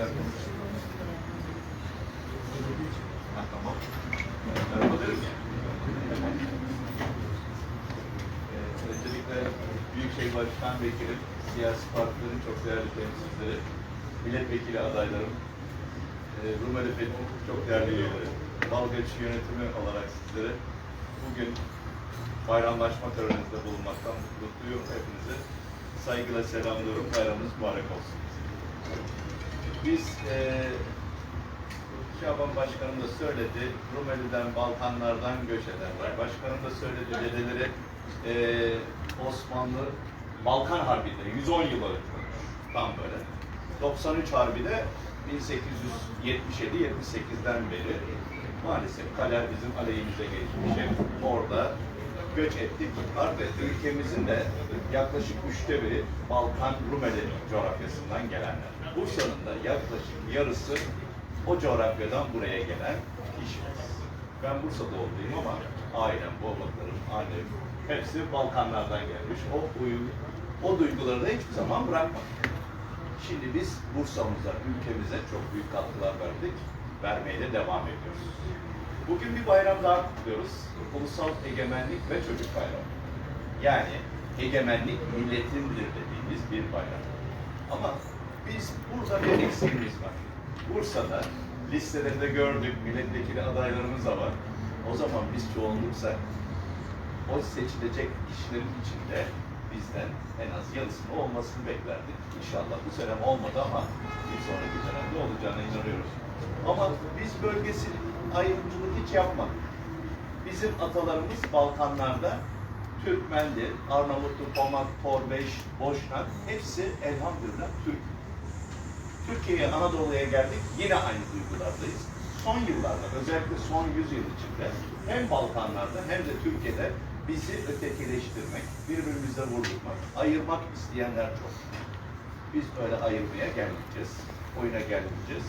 Erkler konuşuyor. Ha tamam. Yapabiliriz. Başkan Vekilim, siyasi partilerin çok değerli temsilcileri, milletvekili adaylarım, e, Rumeli Fethi'nin çok değerli üyeleri, Dalgaç yönetimi olarak sizlere bugün bayramlaşma töreninde bulunmaktan mutluyum hepinize. Saygıyla selamlıyorum. Bayramınız mübarek olsun. Biz e, Şaban Başkanım da söyledi, Rumeli'den, Balkanlardan göç edenler. Başkanım da söyledi, dedeleri e, Osmanlı Balkan Harbi'nde 110 yıl ölmüş. Tam böyle. 93 Harbi de 1877-78'den beri maalesef kader bizim aleyhimize geçmiş. Orada göç ettik. Artık ülkemizin de yaklaşık üçte biri Balkan Rumeli coğrafyasından gelenler. Bursa'nın da yaklaşık yarısı o coğrafyadan buraya gelen kişiyiz. Ben Bursa doğumluyum ama ailem, babaklarım, annem hepsi Balkanlardan gelmiş. O uyu- o duyguları da hiçbir zaman bırakmadık. Şimdi biz Bursa'mıza, ülkemize çok büyük katkılar verdik. Vermeye de devam ediyoruz. Bugün bir bayram daha kutluyoruz. Ulusal Egemenlik ve Çocuk Bayramı. Yani egemenlik milletindir dediğimiz bir bayram. Ama biz burada bir eksiğimiz var. Bursa'da listelerinde gördük, milletvekili adaylarımız da var. O zaman biz çoğunluksak o seçilecek kişilerin içinde bizden en az yarısının olmasını beklerdik. İnşallah bu sene olmadı ama bir sonraki dönemde olacağına inanıyoruz. Ama biz bölgesi ayrımcılık hiç yapmadık. Bizim atalarımız Balkanlarda Türkmendi, Arnavutluk, Pomak, Torbeş, Boşnak hepsi elhamdülillah Türk. Türkiye'ye, Anadolu'ya geldik yine aynı duygulardayız. Son yıllarda özellikle son 100 yıl içinde hem Balkanlarda hem de Türkiye'de bizi ötekileştirmek, birbirimize vurdurmak, ayırmak isteyenler çok. Biz öyle ayırmaya gelmeyeceğiz, oyuna gelmeyeceğiz.